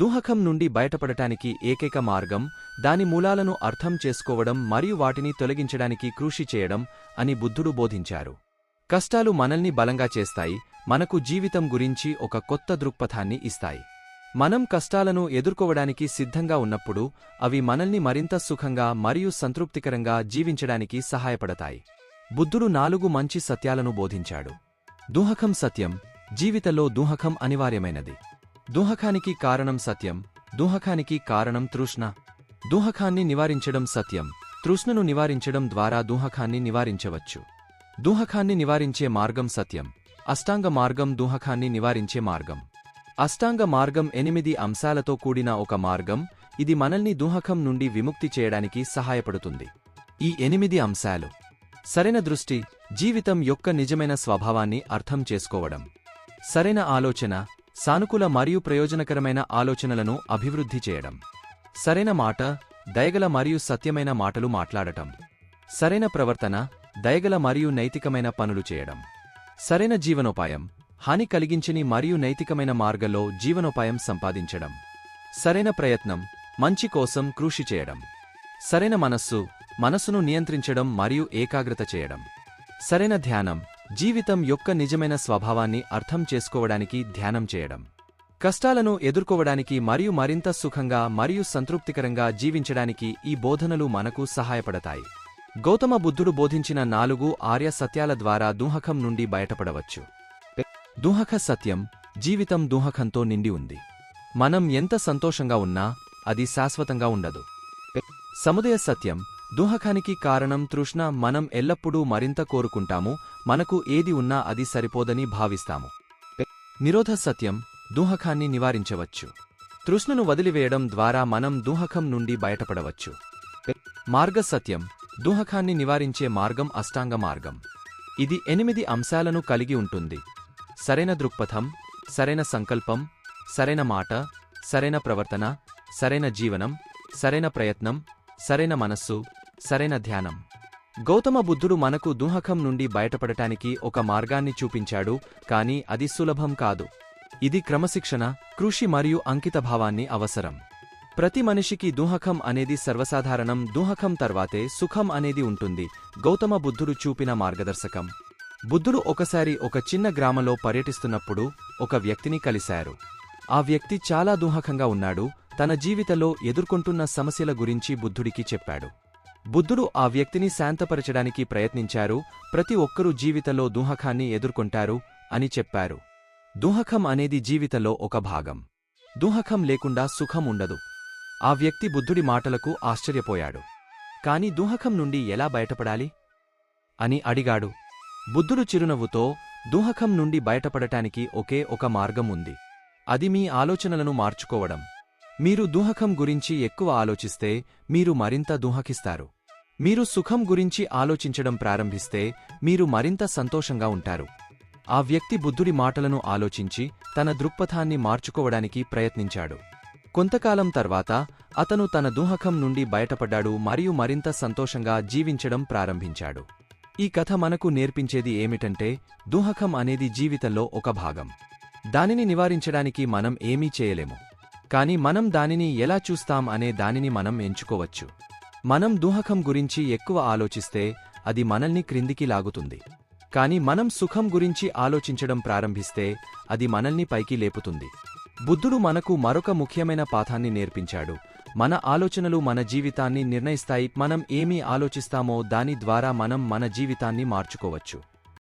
దుహకం నుండి బయటపడటానికి ఏకైక మార్గం దాని మూలాలను అర్థం చేసుకోవడం మరియు వాటిని తొలగించడానికి కృషి చేయడం అని బుద్ధుడు బోధించారు. కష్టాలు మనల్ని బలంగా చేస్తాయి మనకు జీవితం గురించి ఒక కొత్త దృక్పథాన్ని ఇస్తాయి. మనం కష్టాలను ఎదుర్కోవడానికి సిద్ధంగా ఉన్నప్పుడు అవి మనల్ని మరింత సుఖంగా మరియు సంతృప్తికరంగా జీవించడానికి సహాయపడతాయి. బుద్ధుడు నాలుగు మంచి సత్యాలను బోధించాడు. దుహకం సత్యం జీవితంలో దుహకం అనివార్యమైనది. దూహకానికి కారణం సత్యం దూహకానికి కారణం తృష్ణ. దూహకాన్ని నివారించడం సత్యం తృష్ణను నివారించడం ద్వారా దూహకాన్ని నివారించవచ్చు. దూహకాన్ని నివారించే మార్గం సత్యం అష్టాంగ మార్గం దూహకాన్ని నివారించే మార్గం. అష్టాంగ మార్గం ఎనిమిది అంశాలతో కూడిన ఒక మార్గం ఇది మనల్ని దూహకం నుండి విముక్తి చేయడానికి సహాయపడుతుంది. ఈ ఎనిమిది అంశాలు. సరైన దృష్టి జీవితం యొక్క నిజమైన స్వభావాన్ని అర్థం చేసుకోవడం. సరైన ఆలోచన సానుకూల మరియు ప్రయోజనకరమైన ఆలోచనలను అభివృద్ధి చేయడం. సరైన మాట దయగల మరియు సత్యమైన మాటలు మాట్లాడటం. సరైన ప్రవర్తన దయగల మరియు నైతికమైన పనులు చేయడం. సరైన జీవనోపాయం హాని కలిగించని మరియు నైతికమైన మార్గంలో జీవనోపాయం సంపాదించడం. సరైన ప్రయత్నం మంచి కోసం కృషి చేయడం. సరైన మనస్సు మనస్సును నియంత్రించడం మరియు ఏకాగ్రత చేయడం. సరైన ధ్యానం జీవితం యొక్క నిజమైన స్వభావాన్ని అర్థం చేసుకోవడానికి ధ్యానం చేయడం. కష్టాలను ఎదుర్కోవడానికి మరియు మరింత సుఖంగా మరియు సంతృప్తికరంగా జీవించడానికి ఈ బోధనలు మనకు సహాయపడతాయి. గౌతమ బుద్ధుడు బోధించిన నాలుగు ఆర్య సత్యాల ద్వారా దుహకం నుండి బయటపడవచ్చు. దుహక సత్యం జీవితం దుహకంతో నిండి ఉంది. మనం ఎంత సంతోషంగా ఉన్నా అది శాశ్వతంగా ఉండదు. సముదయ సత్యం దుహకానికి కారణం తృష్ణ మనం ఎల్లప్పుడూ మరింత కోరుకుంటాము మనకు ఏది ఉన్నా అది సరిపోదని భావిస్తాము. నిరోధ సత్యం దుహకాన్ని నివారించవచ్చు. తృష్ణను వదిలివేయడం ద్వారా మనం దుహకం నుండి బయటపడవచ్చు. మార్గ సత్యం దుహకాన్ని నివారించే మార్గం అష్టాంగ మార్గం. ఇది ఎనిమిది అంశాలను కలిగి ఉంటుంది. సరైన దృక్పథం సరైన సంకల్పం సరైన మాట సరైన ప్రవర్తన సరైన జీవనం సరైన ప్రయత్నం సరైన మనస్సు సరైన ధ్యానం. గౌతమ బుద్ధుడు మనకు దుహకం నుండి బయటపడటానికి ఒక మార్గాన్ని చూపించాడు కాని అది సులభం కాదు. ఇది క్రమశిక్షణ కృషి మరియు అంకితభావాన్ని అవసరం. ప్రతి మనిషికి దుహకం అనేది సర్వసాధారణం దుహకం తర్వాతే సుఖం అనేది ఉంటుంది గౌతమ బుద్ధుడు చూపిన మార్గదర్శకం. బుద్ధుడు ఒకసారి ఒక చిన్న గ్రామంలో పర్యటిస్తున్నప్పుడు ఒక వ్యక్తిని కలిశారు. ఆ వ్యక్తి చాలా దుహకంగా ఉన్నాడు తన జీవితంలో ఎదుర్కొంటున్న సమస్యల గురించి బుద్ధుడికి చెప్పాడు. బుద్ధుడు ఆ వ్యక్తిని శాంతపరచడానికి ప్రయత్నించారు ప్రతి ఒక్కరూ జీవితంలో దుహఖాన్ని ఎదుర్కొంటారు అని చెప్పారు. దుహఖం అనేది జీవితంలో ఒక భాగం. దుహఖం లేకుండా సుఖం ఉండదు. ఆ వ్యక్తి బుద్ధుడి మాటలకు ఆశ్చర్యపోయాడు. కాని దుహఖం నుండి ఎలా బయటపడాలి? అని అడిగాడు. బుద్ధుడు చిరునవ్వుతో దుహఖం నుండి బయటపడటానికి ఒకే ఒక మార్గం ఉంది. అది మీ ఆలోచనలను మార్చుకోవడం. మీరు దుహఖం గురించి ఎక్కువ ఆలోచిస్తే మీరు మరింత దుహకిస్తారు. మీరు సుఖం గురించి ఆలోచించడం ప్రారంభిస్తే మీరు మరింత సంతోషంగా ఉంటారు. ఆ వ్యక్తి బుద్ధుడి మాటలను ఆలోచించి తన దృక్పథాన్ని మార్చుకోవడానికి ప్రయత్నించాడు. కొంతకాలం తర్వాత అతను తన దుహకం నుండి బయటపడ్డాడు మరియు మరింత సంతోషంగా జీవించడం ప్రారంభించాడు. ఈ కథ మనకు నేర్పించేది ఏమిటంటే దుహకం అనేది జీవితంలో ఒక భాగం. దానిని నివారించడానికి మనం ఏమీ చేయలేము. కాని మనం దానిని ఎలా చూస్తాం అనే దానిని మనం ఎంచుకోవచ్చు. మనం దుహకం గురించి ఎక్కువ ఆలోచిస్తే అది మనల్ని క్రిందికి లాగుతుంది. కాని మనం సుఖం గురించి ఆలోచించడం ప్రారంభిస్తే అది మనల్ని పైకి లేపుతుంది. బుద్ధుడు మనకు మరొక ముఖ్యమైన పాఠాన్ని నేర్పించాడు. మన ఆలోచనలు మన జీవితాన్ని నిర్ణయిస్తాయి. మనం ఏమి ఆలోచిస్తామో దాని ద్వారా మనం మన జీవితాన్ని మార్చుకోవచ్చు.